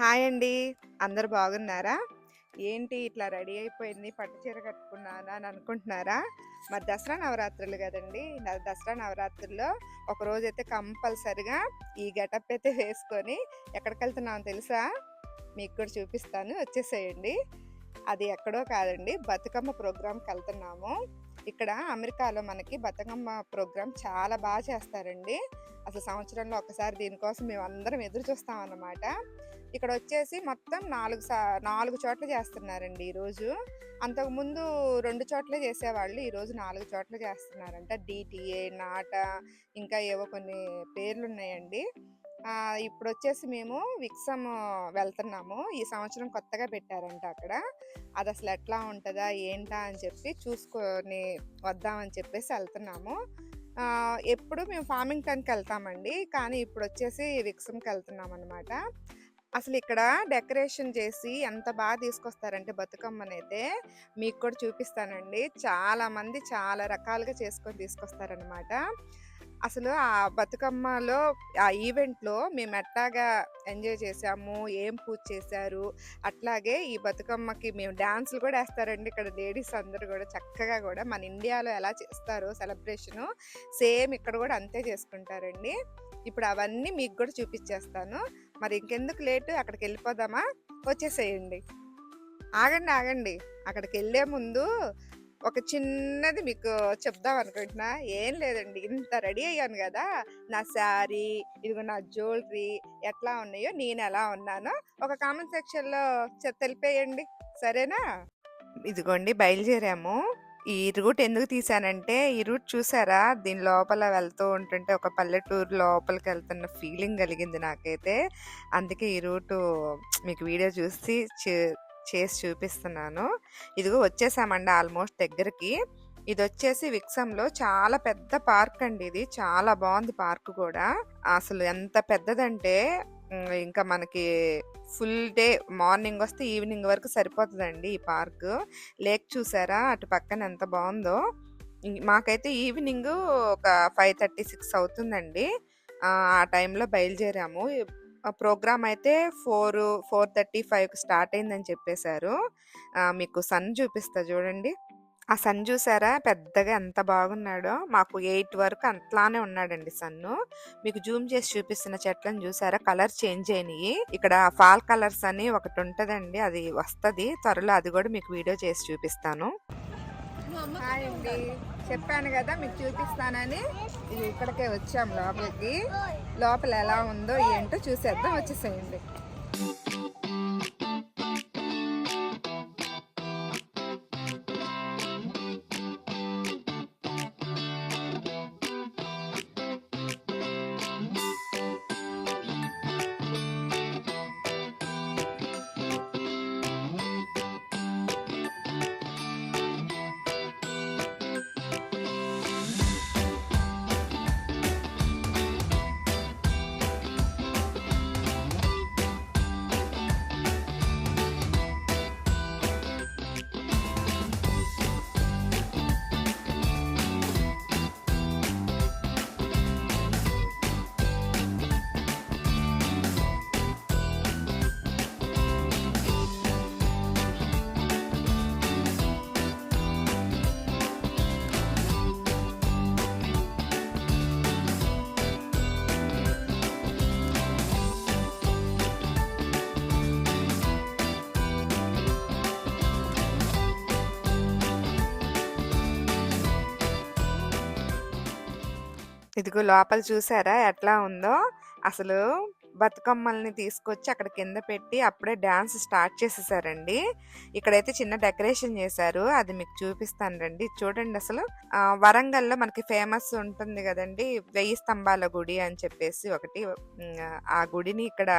Hi అండి. అందరు బాగున్నారా? ఏంటి ఇట్లా రెడీ అయిపోయింది, పట్టు చీర కట్టుకున్నానా అని అనుకుంటున్నారా? మరి దసరా నవరాత్రులు కదండి దసరా నవరాత్రుల్లో ఒకరోజైతే కంపల్సరిగా ఈ గెటప్ అయితే వేసుకొని ఎక్కడికెళ్తున్నామో తెలుసా? మీకు కూడా చూపిస్తాను వచ్చేసేయండి. అది ఎక్కడో కాదండి బతుకమ్మ ప్రోగ్రాంకి వెళ్తున్నాము ఇక్కడ అమెరికాలో మనకి బతుకమ్మ ప్రోగ్రామ్ చాలా బాగా చేస్తారండి. అసలు సంవత్సరంలో ఒక్కసారి దీనికోసం మేము అందరం ఎదురు చూస్తామన్నమాట. ఇక్కడొచ్చేసి మొత్తం నాలుగు సా నాలుగు చోట్ల చేస్తున్నారండి ఈరోజు. అంతకుముందు రెండు చోట్లే చేసేవాళ్ళు. ఈరోజు నాలుగు చోట్ల చేస్తున్నారంట. డిటిఏ నాటా ఇంకా ఏవో కొన్ని పేర్లు ఉన్నాయండి ఇప్పుడు వచ్చేసి మేము విక్సమ్ వెళ్తున్నాము. ఈ సంవత్సరం కొత్తగా పెట్టారంట అక్కడ. అది అసలు ఎట్లా ఉంటుందా ఏంటా? అని చెప్పి చూసుకొని వద్దామని చెప్పేసి వెళ్తున్నాము ఎప్పుడు మేము ఫార్మింగ్ టైంకి వెళ్తామండి కానీ ఇప్పుడు వచ్చేసి విక్సమ్కి వెళ్తున్నాం అనమాట అసలు ఇక్కడ డెకరేషన్ చేసి ఎంత బాగా తీసుకొస్తారంటే బతుకమ్మనైతే మీకు కూడా చూపిస్తానండి. చాలామంది చాలా రకాలుగా చేసుకొని తీసుకొస్తారనమాట. అసలు ఆ బతుకమ్మలో ఆ ఈవెంట్‌లో మేము ఎట్లాగా ఎంజాయ్ చేసాము ఏం పూజ చేశారు, అట్లాగే ఈ బతుకమ్మకి మేము డ్యాన్సులు కూడా వేస్తారండి ఇక్కడ లేడీస్ అందరూ కూడా చక్కగా కూడా మన ఇండియాలో ఎలా చేస్తారో సెలబ్రేషను సేమ్ ఇక్కడ కూడా అంతే చేసుకుంటారండి. ఇప్పుడు అవన్నీ మీకు కూడా చూపించేస్తాను మరి ఇంకెందుకు లేటు అక్కడికి వెళ్ళిపోదామా వచ్చేసేయండి. ఆగండి, ఆగండి. అక్కడికి వెళ్ళే ముందు ఒక చిన్నది మీకు చెప్దాం అనుకుంటున్నా. ఏం లేదండి. ఇంత రెడీ అయ్యాను కదా నా శారీ, ఇదిగో నా జ్యువెలరీ ఎట్లా ఉన్నాయో, నేను ఎలా ఉన్నానో ఒక కామెంట్ సెక్షన్‌లో తెలిపేయండి. సరేనా? ఇదిగోండి బయలుదేరాము. ఈ రూట్ ఎందుకు తీశానంటే, ఈ రూట్ చూసారా? దీని లోపల వెళ్తూ ఉంటుంటే ఒక పల్లెటూరు లోపలికి వెళ్తున్న ఫీలింగ్ కలిగింది నాకైతే. అందుకే ఈ రూటు మీకు వీడియో చూసి చే చేసి చూపిస్తున్నాను. ఇదిగో వచ్చేసామండి ఆల్మోస్ట్ దగ్గరికి. ఇదొచ్చేసి విక్సంలో చాలా పెద్ద పార్క్ అండి ఇది. చాలా బాగుంది పార్క్ కూడా అసలు ఎంత పెద్దదంటే ఇంకా మనకి ఫుల్ డే మార్నింగ్ వస్తే ఈవినింగ్ వరకు సరిపోతుందండి ఈ పార్కు. లేక్ చూసారా? అటు పక్కన ఎంత బాగుందో మాకైతే ఈవినింగ్ ఒక 5:30, 6 అవుతుందండి. ఆ టైంలో బయలుదేరాము. ప్రోగ్రామ్ అయితే 4, 4:35కి స్టార్ట్ అయిందని చెప్పేశారు. మీకు సన్ చూపిస్తా చూడండి. ఆ సన్ చూసారా? పెద్దగా ఎంత బాగున్నాడో. మాకు ఎయిట్ వరకు అట్లానే ఉన్నాడండి సన్ను. మీకు జూమ్ చేసి చూపిస్తున్న చెట్లను చూసారా? కలర్ చేంజ్ అయినాయి ఇక్కడ ఫాల్ కలర్స్ అని ఒకటి ఉంటుందండి అది వస్తుంది త్వరలో అది కూడా మీకు వీడియో చేసి చూపిస్తాను. హాయ్ అండి. చెప్పాను కదా మీకు చూపిస్తానని. ఇక్కడికే వచ్చాం లోపలికి. లోపల ఎలా ఉందో ఏంటో చూసేద్దాం వచ్చేసేయండి. ఇదిగో లోపల చూసారా ఎట్లా ఉందో? అసలు బతుకమ్మల్ని తీసుకొచ్చి అక్కడ కింద పెట్టి అప్పుడే డ్యాన్స్ స్టార్ట్ చేసేసారండి. ఇక్కడైతే చిన్న డెకరేషన్ చేశారు. అది మీకు చూపిస్తాను రండి. చూడండి అసలు. వరంగల్‌లో మనకి ఫేమస్ ఉంటుంది కదండి వెయ్యి స్తంభాల గుడి అని చెప్పేసి ఒకటి. ఆ గుడిని ఇక్కడ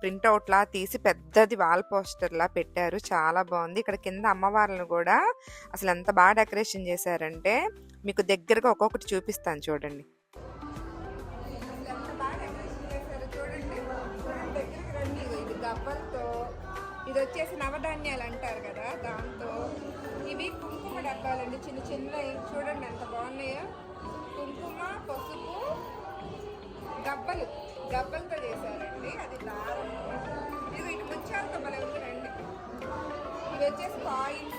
ప్రింట్అవుట్లా తీసి పెద్దది వాల్ పోస్టర్‌లా పెట్టారు. చాలా బాగుంది ఇక్కడ కింద అమ్మవార్లను కూడా అసలు ఎంత బాగా డెకరేషన్ చేశారంటే, మీకు దగ్గరగా ఒక్కొక్కటి చూపిస్తాను చూడండి. ఎంత డెకరేషన్ చూడండి. ఇది వచ్చేసి నవధాన్యాలు అంటారు కదా! దాంతో ఇవి కుంకుమ డబ్బాలండి చిన్న చిన్నవి చూడండి ఎంత బాగున్నాయో. కుంకుమ, పసుపు, గబ్బలు గబ్బలతో చేశారు ఉంటుంది అది దారం. ముత్యాలతో భలే ఉంది ఇవి వచ్చేసి కాయిన్స్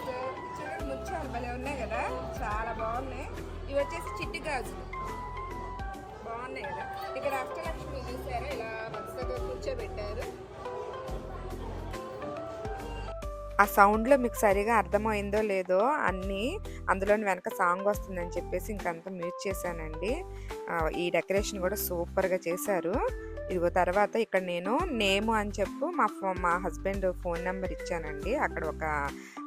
చూడండి ముత్యాలు భలే ఉన్నాయి కదా. చాలా బాగున్నాయి. ఇవి వచ్చేసి చిట్టి గాజులు. బాగున్నాయి కదా. ఇక్కడ అష్టలక్ష్మి చూసారా ఇలా వరుసగా కూర్చోబెట్టారు. ఆ సౌండ్లో మీకు సరిగా అర్థమైందో లేదో అన్నీ అందులోని వెనక సాంగ్ వస్తుందని చెప్పేసి ఇంకంతా మ్యూట్ చేశానండి. ఈ డెకరేషన్ కూడా సూపర్గా చేశారు. ఇదిగో తర్వాత ఇక్కడ నేను నేము అని చెప్పు మా ఫో మా హస్బెండ్ ఫోన్ నెంబర్ ఇచ్చానండి. అక్కడ ఒక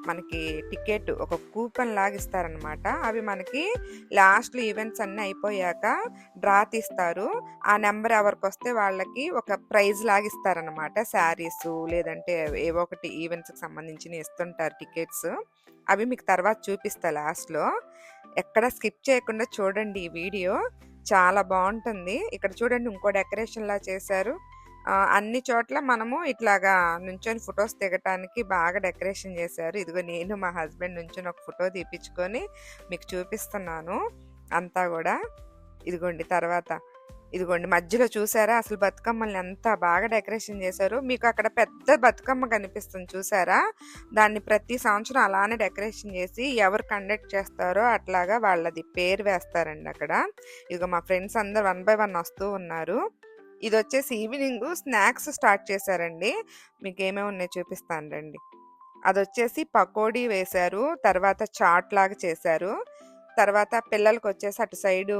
మనకి టికెట్ ఒక కూపన్ లాగా ఇస్తారనమాట అవి మనకి లాస్ట్లో ఈవెంట్స్ అన్నీ అయిపోయాక డ్రా తీస్తారు. ఆ నెంబర్ ఎవరికి వస్తే వాళ్ళకి ఒక ప్రైజ్ లాగా ఇస్తారనమాట శారీస్ లేదంటే ఏవో ఒకటి ఈవెంట్స్కి సంబంధించిన ఇస్తుంటారు టికెట్స్. అవి మీకు తర్వాత చూపిస్తా లాస్ట్లో. ఎక్కడ స్కిప్ చేయకుండా చూడండి ఈ వీడియో. చాలా బాగుంటుంది ఇక్కడ చూడండి ఇంకో డెకరేషన్ లా చేశారు. అన్ని చోట్ల మనము ఇట్లాగా నుంచొని ఫొటోస్ దిగటానికి బాగా డెకరేషన్ చేశారు. ఇదిగో నేను మా హస్బెండ్ నుంచొని ఒక ఫోటో తీపించుకొని మీకు చూపిస్తున్నాను అంతా కూడా. ఇదిగోండి తర్వాత ఇదిగోండి మధ్యలో చూసారా? అసలు బతుకమ్మల్ని ఎంత బాగా డెకరేషన్ చేశారు. మీకు అక్కడ పెద్ద బతుకమ్మ కనిపిస్తుంది చూసారా? దాన్ని ప్రతి సంవత్సరం అలానే డెకరేషన్ చేసి ఎవరు కండక్ట్ చేస్తారో అట్లాగా వాళ్ళది పేరు వేస్తారండి అక్కడ. ఇదిగో మా ఫ్రెండ్స్ అందరు వన్ బై వన్ వస్తూ ఉన్నారు. ఇది వచ్చేసి ఈవినింగ్ స్నాక్స్ స్టార్ట్ చేశారండి. మీకు ఏమేమి ఉన్నాయో చూపిస్తాను రండి. అది వచ్చేసి పకోడీ వేశారు తర్వాత చాట్ లాగా చేశారు తర్వాత పిల్లలకి వచ్చేసి అటు సైడు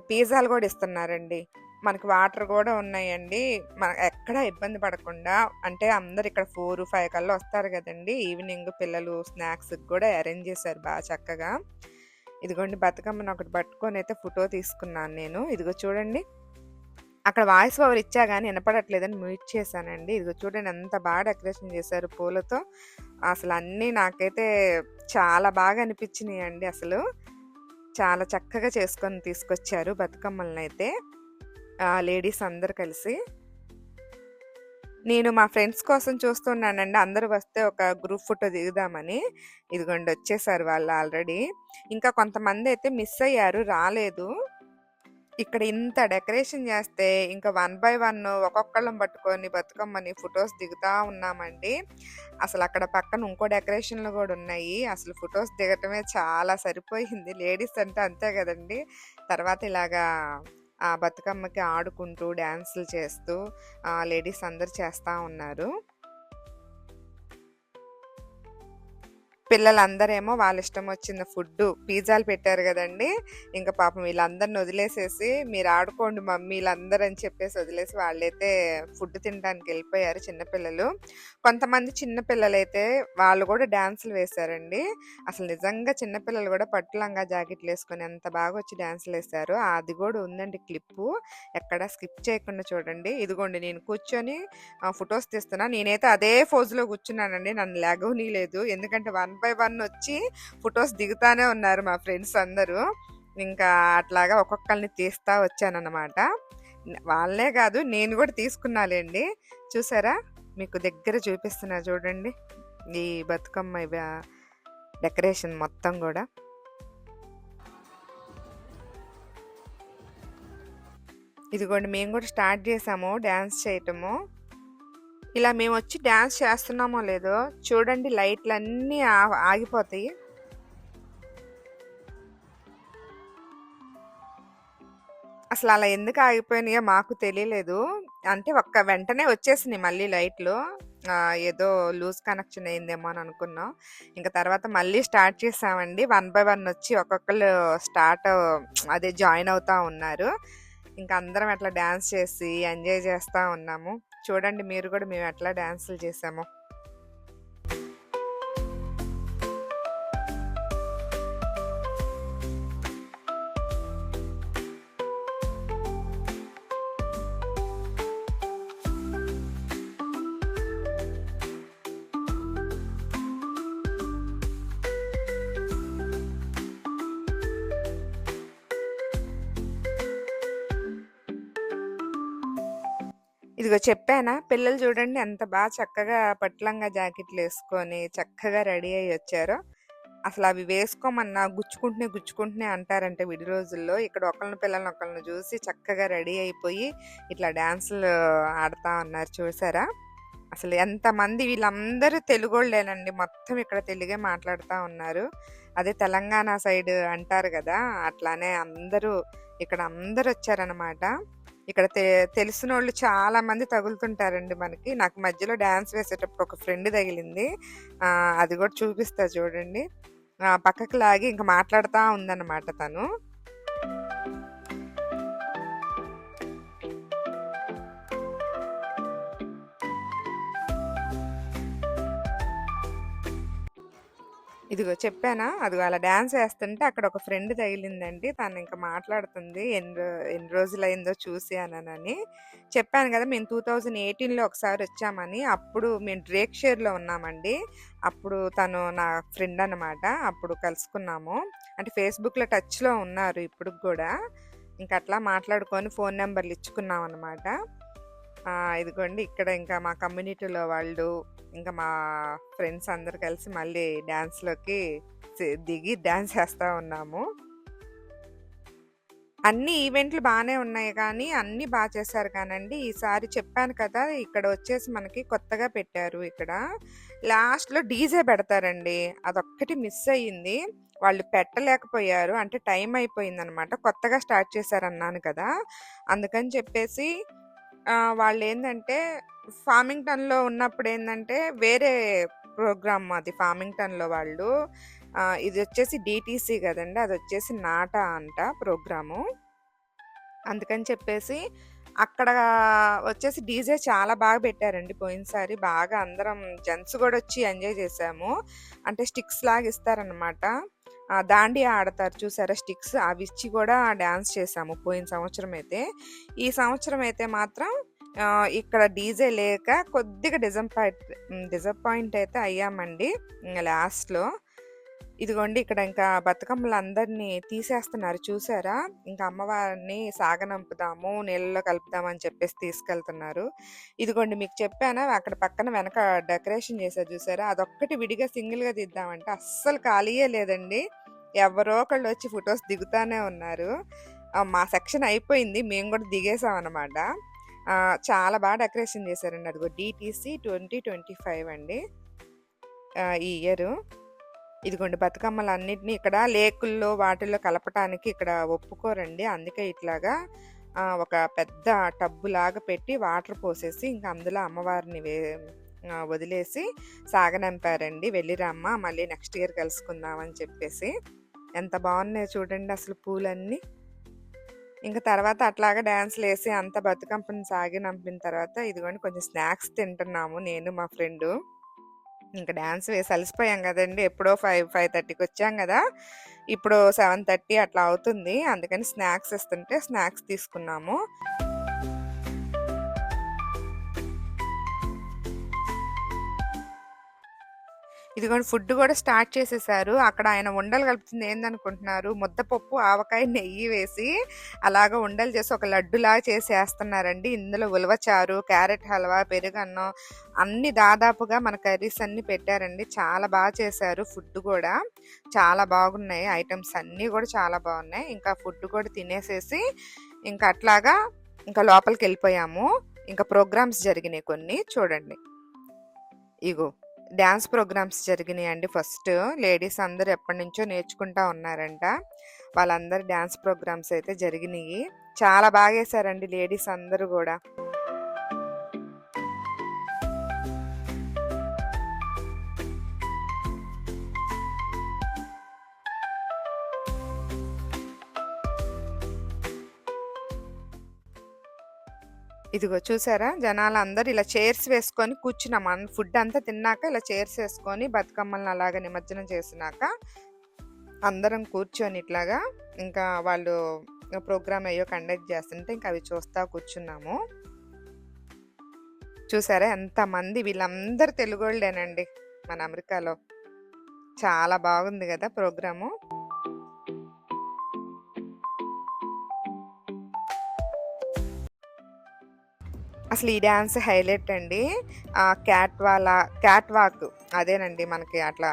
పిజ్జాలు కూడా ఇస్తున్నారండి. మనకి వాటర్ కూడా ఉన్నాయండి. మన ఎక్కడ ఇబ్బంది పడకుండా అంటే అందరు ఇక్కడ ఫోర్ ఫైవ్ కల్లా వస్తారు కదండి. ఈవినింగ్ పిల్లలు స్నాక్స్ కూడా అరేంజ్ చేశారు బాగా చక్కగా. ఇదిగోండి బతుకమ్మను ఒకటి పట్టుకొని అయితే ఫోటో తీసుకున్నాను నేను. ఇదిగో చూడండి. అక్కడ వాయిస్ ఓవర్ ఇచ్చా కానీ వినపడట్లేదని మ్యూట్ చేశానండి. ఇదిగో చూడండి ఎంత బాగా డెకరేషన్ చేశారు పూలతో. అసలు అన్నీ నాకైతే చాలా బాగా అనిపించినాయి అండి అసలు. చాలా చక్కగా చేసుకొని తీసుకొచ్చారు బతుకమ్మలను అయితే లేడీస్ అందరు కలిసి. నేను మా ఫ్రెండ్స్ కోసం చూస్తున్నానండి. అందరూ వస్తే ఒక గ్రూప్ ఫోటో దిగుదామని. ఇదిగోండి వచ్చేసారు వాళ్ళు ఆల్రెడీ. ఇంకా కొంతమంది అయితే మిస్ అయ్యారు రాలేదు. ఇక్కడ ఇంత డెకరేషన్ చేస్తే ఇంకా వన్ బై వన్ ఒక్కొక్కళ్ళం పట్టుకొని బతుకమ్మని ఫొటోస్ దిగుతా ఉన్నామండి. అసలు అక్కడ పక్కన ఇంకో డెకరేషన్లు కూడా ఉన్నాయి. అసలు ఫొటోస్ దిగటమే చాలా సరిపోయింది. లేడీస్ అంటే అంతే కదండి. తర్వాత ఇలాగా ఆ బతుకమ్మకి ఆడుకుంటూ డ్యాన్సులు చేస్తూ లేడీస్ అందరు చేస్తూ ఉన్నారు. పిల్లలందరేమో వాళ్ళ ఇష్టం వచ్చిన ఫుడ్ పిజ్జాలు పెట్టారు కదండి. ఇంకా పాపం వీళ్ళందరిని వదిలేసేసి మీరు ఆడుకోండి మమ్మీ వీళ్ళందరూ అని చెప్పేసి వదిలేసి వాళ్ళైతే ఫుడ్ తినడానికి వెళ్ళిపోయారు చిన్నపిల్లలు. కొంతమంది చిన్నపిల్లలు అయితే వాళ్ళు కూడా డ్యాన్సులు వేశారండి. అసలు నిజంగా చిన్నపిల్లలు కూడా పట్టులంగా జాకెట్లు వేసుకొని ఎంత బాగా వచ్చి డ్యాన్సులు వేశారు అది కూడా ఉందండి క్లిప్పు. ఎక్కడ స్కిప్ చేయకుండా చూడండి. ఇదిగోండి నేను కూర్చొని ఫొటోస్ తీస్తున్నా. నేనైతే అదే ఫోజులో కూర్చున్నానండి. నన్ను లెగవనీ లేదు ఎందుకంటే వన్ బై వన్ వచ్చి ఫొటోస్ దిగుతానే ఉన్నారు మా ఫ్రెండ్స్ అందరూ. ఇంకా అట్లాగా ఒక్కొక్కరిని తీస్తా వచ్చానన్నమాట. వాళ్ళే కాదు నేను కూడా తీసుకున్నాలేండి. చూసారా? మీకు దగ్గర చూపిస్తున్నా చూడండి. ఈ బతుకమ్మ డెకరేషన్ మొత్తం కూడా. ఇదిగోండి మేము కూడా స్టార్ట్ చేసాము డ్యాన్స్ చేయటము. ఇలా మేము వచ్చి డ్యాన్స్ చేస్తున్నామో లేదో చూడండి లైట్లు అన్నీ ఆగిపోతాయి. అసలు అలా ఎందుకు ఆగిపోయినాయో మాకు తెలియలేదు. అంటే ఒక్క వెంటనే వచ్చేసినాయి మళ్ళీ లైట్లు. ఏదో లూజ్ కనెక్షన్ అయిందేమో అని అనుకున్నాం. ఇంకా తర్వాత మళ్ళీ స్టార్ట్ చేసామండి. వన్ బై వన్ వచ్చి ఒక్కొక్కరు స్టార్ట్ అదే జాయిన్ అవుతా ఉన్నారు. ఇంకా అందరం అట్లా డ్యాన్స్ చేసి ఎంజాయ్ చేస్తూ ఉన్నాము. చూడండి మీరు కూడా మేము ఎట్లా డ్యాన్సులు చేసామో. ఇదిగో చెప్పానా పిల్లలు చూడండి ఎంత బాగా చక్కగా పట్లంగా జాకెట్లు వేసుకొని చక్కగా రెడీ అయ్యి వచ్చారో అసలు అవి వేసుకోమన్నా గుచ్చుకుంటూనే గుచ్చుకుంటూనే అంటారంటే విడి రోజుల్లో ఇక్కడ ఒకళ్ళని పిల్లల్ని ఒకళ్ళని చూసి చక్కగా రెడీ అయిపోయి ఇట్లా డ్యాన్సులు ఆడతా ఉన్నారు చూసారా అసలు ఎంతమంది వీళ్ళందరూ తెలుగోళ్ళేనండి. మొత్తం ఇక్కడ తెలుగే మాట్లాడుతూ ఉన్నారు. అదే తెలంగాణ సైడ్ అంటారు కదా అట్లానే అందరూ ఇక్కడ అందరొచ్చారనమాట. ఇక్కడ తె తెలిసినోళ్ళు చాలా మంది తగులుతుంటారండి మనకి. నాకు మధ్యలో డ్యాన్స్ వేసేటప్పుడు ఒక ఫ్రెండ్ తగిలింది. అది కూడా చూపిస్తా చూడండి. పక్కకు లాగి ఇంక మాట్లాడుతూ ఉందన్నమాట తను. ఇదిగో చెప్పానా? అదిగో అలా డ్యాన్స్ వేస్తుంటే అక్కడ ఒక ఫ్రెండ్ తగిలిందండి. తను ఇంకా మాట్లాడుతుంది. ఎన్ని ఎన్ని రోజులైందో చూసి అననని. చెప్పాను కదా మేము టూ థౌసండ్ ఎయిటీన్లో ఒకసారి వచ్చామని అప్పుడు మేము డ్రేక్ షేర్‌లో ఉన్నామండి. అప్పుడు తను నా ఫ్రెండ్ అనమాట. అప్పుడు కలుసుకున్నాము. అంటే ఫేస్‌బుక్‌లో టచ్‌లో ఉన్నారు ఇప్పుడు కూడా ఇంకా ఇంకట్లా మాట్లాడుకొని ఫోన్ నెంబర్లు ఇచ్చుకున్నాం అనమాట ఇదిగోండి ఇక్కడ ఇంకా మా కమ్యూనిటీలో వాళ్ళు, ఇంకా మా ఫ్రెండ్స్ అందరు కలిసి మళ్ళీ డ్యాన్స్లోకి దిగి డ్యాన్స్ చేస్తూ ఉన్నాము. అన్ని ఈవెంట్లు బాగానే ఉన్నాయి కానీ అన్నీ బాగా చేశారు కానండి, ఈసారి చెప్పాను కదా! ఇక్కడ వచ్చేసి మనకి కొత్తగా పెట్టారు ఇక్కడ. లాస్ట్‌లో డీజే పెడతారండి. అదొక్కటి మిస్ అయ్యింది. వాళ్ళు పెట్టలేకపోయారు. అంటే టైం అయిపోయిందనమాట. కొత్తగా స్టార్ట్ చేశారన్నాను కదా! అందుకని చెప్పేసి వాళ్ళు ఏంటంటే ఫార్మింగ్టన్‌లో ఉన్నప్పుడేందంటే వేరే ప్రోగ్రామ్ అది ఫార్మింగ్టన్‌లో వాళ్ళు. ఇది వచ్చేసి డిటీసీ డీటీసీ అది వచ్చేసి నాట అంట ప్రోగ్రాము. అందుకని చెప్పేసి అక్కడ వచ్చేసి డీజే చాలా బాగా పెట్టారండి పోయినసారి. బాగా అందరం జెంట్స్ కూడా వచ్చి ఎంజాయ్ చేశాము. అంటే స్టిక్స్ లాగా ఇస్తారనమాట. దాండి ఆడతారు చూసారా స్టిక్స్ అవి ఇచ్చి కూడా డ్యాన్స్ చేసాము పోయిన సంవత్సరం అయితే. ఈ సంవత్సరం అయితే మాత్రం ఇక్కడ డీజే లేక కొద్దిగా డిజపాయింట్ డిజపాయింట్ అయితే అయ్యామండి. లాస్ట్‌లో. ఇదిగోండి ఇక్కడ ఇంకా బతుకమ్మలందరినీ తీసేస్తున్నారు చూసారా? ఇంకా అమ్మవారిని సాగనంపుదాము, నీళ్ళలో కలుపుదామని చెప్పేసి తీసుకెళ్తున్నారు. ఇదిగోండి మీకు చెప్పాను అక్కడ పక్కన వెనక డెకరేషన్ చేశారు చూసారా? అదొక్కటి విడిగా సింగిల్‌గా తీద్దామంటే అస్సలు ఖాళీయే లేదండి. ఎవరో ఒకళ్ళు వచ్చి ఫొటోస్ దిగుతానే ఉన్నారు. మా సెక్షన్ అయిపోయింది. మేము కూడా దిగేసామనమాట. ఆహ్, చాలా బాగా డెకరేషన్ చేశారండి. అదిగో డీటీసీ 2025 అండి. ఈ ఇయరు. ఇదిగోండి బతుకమ్మలన్నిటిని ఇక్కడ లేకుల్లో వాటిల్లో కలపటానికి ఇక్కడ ఒప్పుకోరండి. అందుకే ఇట్లాగా ఒక పెద్ద టబ్బులాగా పెట్టి వాటర్ పోసేసి ఇంకా అందులో అమ్మవారిని వే వదిలేసి సాగనంపారండి. వెళ్ళిరమ్మ మళ్ళీ నెక్స్ట్ ఇయర్ కలుసుకుందామని చెప్పేసి. ఎంత బాగున్నాయో చూడండి అసలు పూలన్నీ. ఇంక తర్వాత అట్లాగా డ్యాన్స్లు వేసి అంత బతుకంపని బతుకమ్మని సాగనంపిన తర్వాత ఇదిగోండి కొంచెం స్నాక్స్ తింటున్నాము నేను, మా ఫ్రెండు. ఇంకా డ్యాన్స్ వేసి అలసిపోయాం కదండి ఎప్పుడో 5, 5:30కి వచ్చాం కదా ఇప్పుడు 7:30 అట్లా అవుతుంది. అందుకని స్నాక్స్ ఇస్తుంటే స్నాక్స్ తీసుకున్నాము. ఇదిగోండి ఫుడ్ కూడా స్టార్ట్ చేసేసారు అక్కడ ఆయన ఉండలు కలుపుతుంది ఏందనుకుంటున్నారు? ముద్దపప్పు, ఆవకాయ, నెయ్యి వేసి అలాగా ఉండలు చేసి ఒక లడ్డులా చేసేస్తున్నారండి ఇందులో ఉలవచారు, క్యారెట్ హల్వా, పెరుగన్నం అన్ని దాదాపుగా మన కర్రీస్ అన్ని పెట్టారండి. చాలా బాగా చేశారు ఫుడ్ కూడా చాలా బాగున్నాయి. ఐటమ్స్ అన్నీ కూడా చాలా బాగున్నాయి. ఇంకా ఫుడ్ కూడా తినేసేసి ఇంకా అట్లాగా ఇంకా లోపలికి వెళ్ళిపోయాము ఇంకా ప్రోగ్రామ్స్ జరిగినాయి కొన్ని చూడండి. ఇగో డ్యాన్స్ ప్రోగ్రామ్స్ జరిగినాయండి ఫస్ట్. లేడీస్ అందరూ ఎప్పటినుంచో నేర్చుకుంటా ఉన్నారంట. వాళ్ళందరూ డ్యాన్స్ ప్రోగ్రామ్స్ అయితే జరిగినాయి చాలా బాగా వేశారండి లేడీస్ అందరూ కూడా ఇదిగో చూసారా? జనాలందరూ ఇలా చైర్స్ వేసుకొని కూర్చున్నాం. అన్ ఫుడ్ అంతా తిన్నాక ఇలా చైర్స్ వేసుకొని బతుకమ్మల్ని అలాగ నిమజ్జనం చేసినాక అందరం కూర్చొని ఇట్లాగా ఇంకా వాళ్ళు ప్రోగ్రామ్ అయ్యో కండక్ట్ చేస్తుంటే ఇంక అవి చూస్తా కూర్చున్నాము. చూసారా ఎంతమంది వీళ్ళందరూ తెలుగోళ్ళేనండి మన అమెరికాలో. చాలా బాగుంది కదా ప్రోగ్రాము. అసలు ఈ డ్యాన్స్ హైలైట్ అండి. క్యాట్ వాల క్యాట్ వాక్ అదేనండి మనకి అట్లా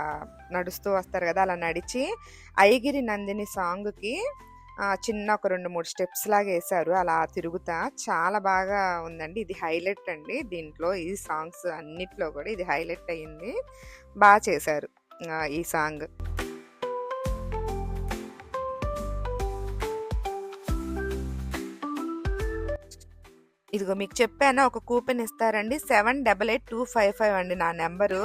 నడుస్తూ వస్తారు కదా అలా నడిచి 'ఐగిరి నందిని' సాంగ్‌కి చిన్న ఒక 2, 3 స్టెప్స్ లాగా వేశారు అలా తిరుగుతా చాలా బాగా ఉందండి. ఇది హైలైట్ అండి. దీంట్లో ఈ సాంగ్స్ అన్నిట్లో కూడా ఇది హైలైట్ అయింది. బాగా చేశారు. ఈ సాంగ్. ఇదిగో మీకు చెప్పాను ఒక కూపెన్ ఇస్తారండి. Seven double eight two five five అండి నా నెంబరు.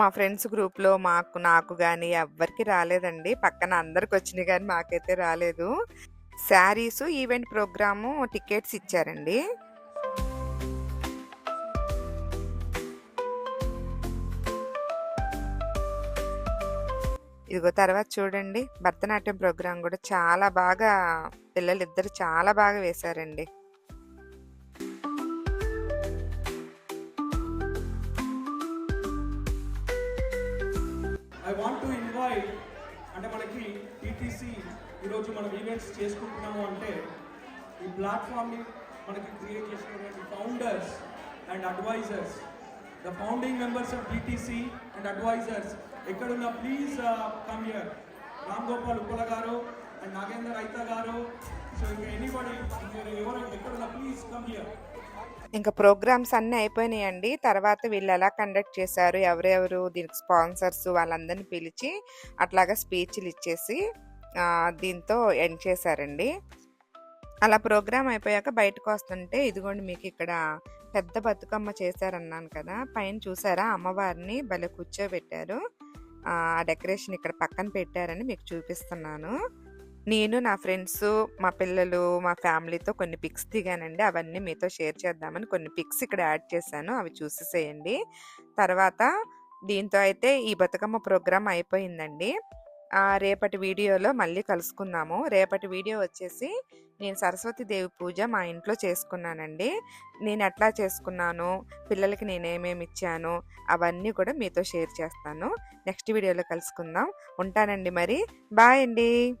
మా ఫ్రెండ్స్ గ్రూప్లో మాకు నాకు కానీ ఎవ్వరికి రాలేదండి. పక్కన అందరికి వచ్చినాయి కానీ మాకైతే రాలేదు. శారీస్ ఈవెంట్ ప్రోగ్రాము టికెట్స్ ఇచ్చారండి. ఇదిగో తర్వాత చూడండి భరతనాట్యం ప్రోగ్రామ్ కూడా చాలా బాగా పిల్లలిద్దరు చాలా బాగా వేశారండి. ఈరోజు మనం ఈవెంట్స్ చేసుకుంటున్నాము అంటే ఈ ప్లాట్ఫామ్ని మనకి క్రియేట్ చేసినటువంటి founders and advisers. The founding members of TTC and advisers. ఎక్కడున్నా please uh, come here Ram Gopal Uppala garu and Nagender raita గారు. సో ఇంకా ఎనీబడి ఎవరు ఎక్కడున్న ప్లీజ్ కమ్ హియర్ ఇంకా ప్రోగ్రామ్స్ అన్నీ అయిపోయినాయండి. తర్వాత వీళ్ళు ఎలా కండక్ట్ చేశారు, ఎవరెవరు దీనికి స్పాన్సర్స్ వాళ్ళందరినీ పిలిచి అట్లాగా స్పీచ్‌లు ఇచ్చేసి దీంతో ఎండ్ చేశారండి. అలా ప్రోగ్రామ్ అయిపోయాక బయటకు వస్తుంటే ఇదిగోండి మీకు ఇక్కడ పెద్ద బతుకమ్మ చేశారన్నాను కదా! పైన చూసారా అమ్మవారిని భలే కూర్చోబెట్టారు. ఆ డెకరేషన్ ఇక్కడ పక్కన పెట్టారని మీకు చూపిస్తున్నాను. నేను, నా ఫ్రెండ్స్ మా పిల్లలు, మా ఫ్యామిలీతో కొన్ని పిక్స్ దిగానండి. అవన్నీ మీతో షేర్ చేద్దామని కొన్ని పిక్స్ ఇక్కడ యాడ్ చేశాను. అవి చూసేసేయండి. తర్వాత దీంతో అయితే ఈ బతుకమ్మ ప్రోగ్రామ్ అయిపోయిందండి. రేపటి వీడియోలో మళ్ళీ కలుసుకుందాము. రేపటి వీడియో వచ్చేసి నేను సరస్వతి దేవి పూజ మా ఇంట్లో చేసుకున్నానండి. నేను ఎట్లా చేసుకున్నాను, పిల్లలకి నేనేమేమి ఇచ్చాను, అవన్నీ కూడా మీతో షేర్ చేస్తాను. నెక్స్ట్ వీడియోలో కలుసుకుందాం. ఉంటానండి మరి. బాయ్ అండి.